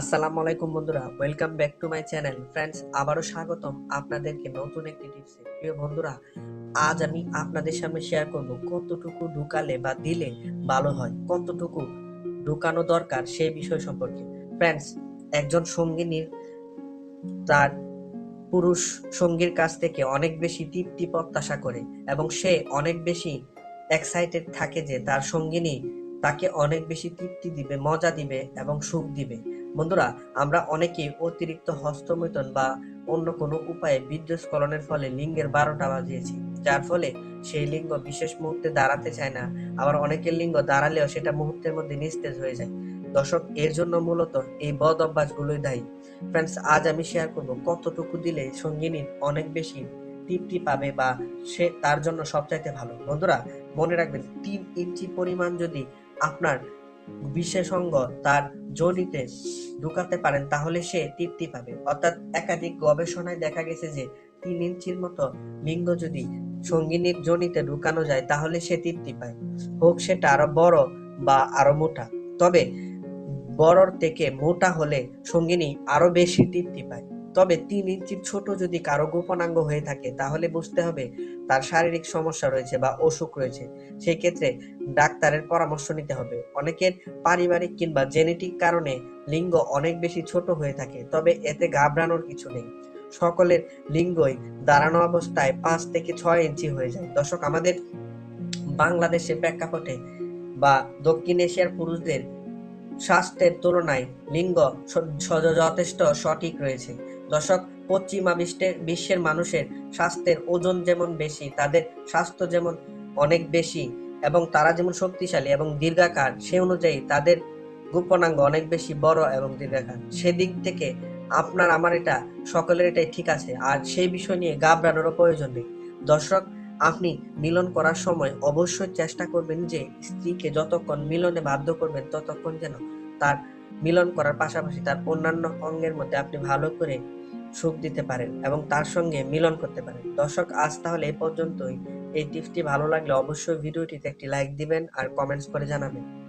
আসসালামু আলাইকুম বন্ধুরা welcome back to my channel friends আবারও স্বাগতম আপনাদেরকে নতুন একটি টিপসে প্রিয় বন্ধুরা, আজ আমি আপনাদের সামনে শেয়ার করব কতটুকু ঢুকালে বা দিলে ভালো হয়, কতটুকু ঢুকানো দরকার সেই বিষয় সম্পর্কে। ফ্রেন্ডস একজন সঙ্গিনীর, তার পুরুষ সঙ্গীর কাছ থেকে অনেক বেশি তৃপ্তি, প্রত্যাশা করে এবং সে অনেক বেশি এক্সাইটেড থাকে যে তার সঙ্গিনী তাকে অনেক বেশি তৃপ্তি দিবে, মজা দিবে এবং সুখ দিবে। বন্ধুরা, আমরা অনেকেই অতিরিক্ত হস্তমৈথন বা অন্য কোনো উপায়ে বীর্যস্খলনের ফলে লিঙ্গের বারোটা বাজিয়েছি, যার ফলে সেই লিঙ্গ বিশেষ মুহূর্তে দাঁড়াতে চায় না। আবার অনেকের লিঙ্গ দাঁড়ালেও সেটা মুহূর্তের মধ্যে নিস্তেজ হয়ে যায়। দর্শক, এর জন্য মূলত এই বদ অভ্যাসগুলোই দায়ী। ফ্রেন্ডস, আজ আমি শেয়ার করব কতটুকু দিলে সঙ্গিনীর অনেক বেশি তৃপ্তি পাবে বা সে তার জন্য সবচাইতে ভালো। বন্ধুরা, মনে রাখবেন, তিন ইঞ্চি পরিমাণ যদি আপনার বিশেষজ্ঞ তার জনিতে ঢুকাতে পারেন, তাহলে সে তৃপ্তি পাবে। অর্থাৎ একাধিক গবেষণায় দেখা গেছে যে তিন ইঞ্চির মতো লিঙ্গ যদি সঙ্গিনীর জনিতে ঢুকানো যায়, তাহলে সে তৃপ্তি পায়। হোক সেটা আরও বড় বা আরও মোটা। তবে বড়র থেকে মোটা হলে সঙ্গিনী আরও বেশি তৃপ্তি পায়। তবে তিন ইঞ্চির ছোট যদি কারও গোপনাঙ্গ হয়ে থাকে, তাহলে বুঝতে হবে তার শারীরিক সমস্যা রয়েছে বা অসুখ রয়েছে। সেই ক্ষেত্রে ডাক্তারের পরামর্শ নিতে হবে। অনেকের পারিবারিক কিংবা জেনেটিক কারণে লিঙ্গ অনেক বেশি ছোট হয়ে থাকে, তবে এতে ঘাবড়ানোর কিছু নেই। সকলের লিঙ্গই দাঁড়ানো অবস্থায় পাঁচ থেকে ছয় ইঞ্চি হয়ে যায়। দর্শক, আমাদের বাংলাদেশে প্রেক্ষাপটে বা দক্ষিণ এশিয়ার পুরুষদের স্বাস্থ্যের তুলনায় লিঙ্গ যথেষ্ট সঠিক রয়েছে। দর্শক, পশ্চিমা বিশ্বের বিশ্বের মানুষের স্বাস্থ্যের ওজন যেমন বেশি, তাদের স্বাস্থ্য যেমন অনেক বেশি এবং তারা যেমন শক্তিশালী এবং দীর্ঘাকার, সে অনুযায়ী তাদের গোপনাঙ্গ অনেক বেশি বড় এবং দীর্ঘাকার। সেদিক থেকে আপনার, আমার এটা, সকলের এটাই ঠিক আছে। আর সেই বিষয় নিয়ে ঘাবড়ানোরও প্রয়োজন নেই। দর্শক আপনি মিলন করার সময় অবশ্যই চেষ্টা করবেন যে স্ত্রীকে যতক্ষণ মিলনে বাধ্য করবেন, ততক্ষণ যেন তার মিলন করার পাশাপাশি তার অন্যান্য অঙ্গের মধ্যে আপনি ভালো করে সুখ দিতে পারেন এবং তার সঙ্গে মিলন করতে পারেন। দর্শক, আজ তাহলে এই পর্যন্তই। এই টিপসটি ভালো লাগলে অবশ্যই ভিডিওটিতে একটি লাইক দিবেন আর কমেন্টস করে জানাবেন।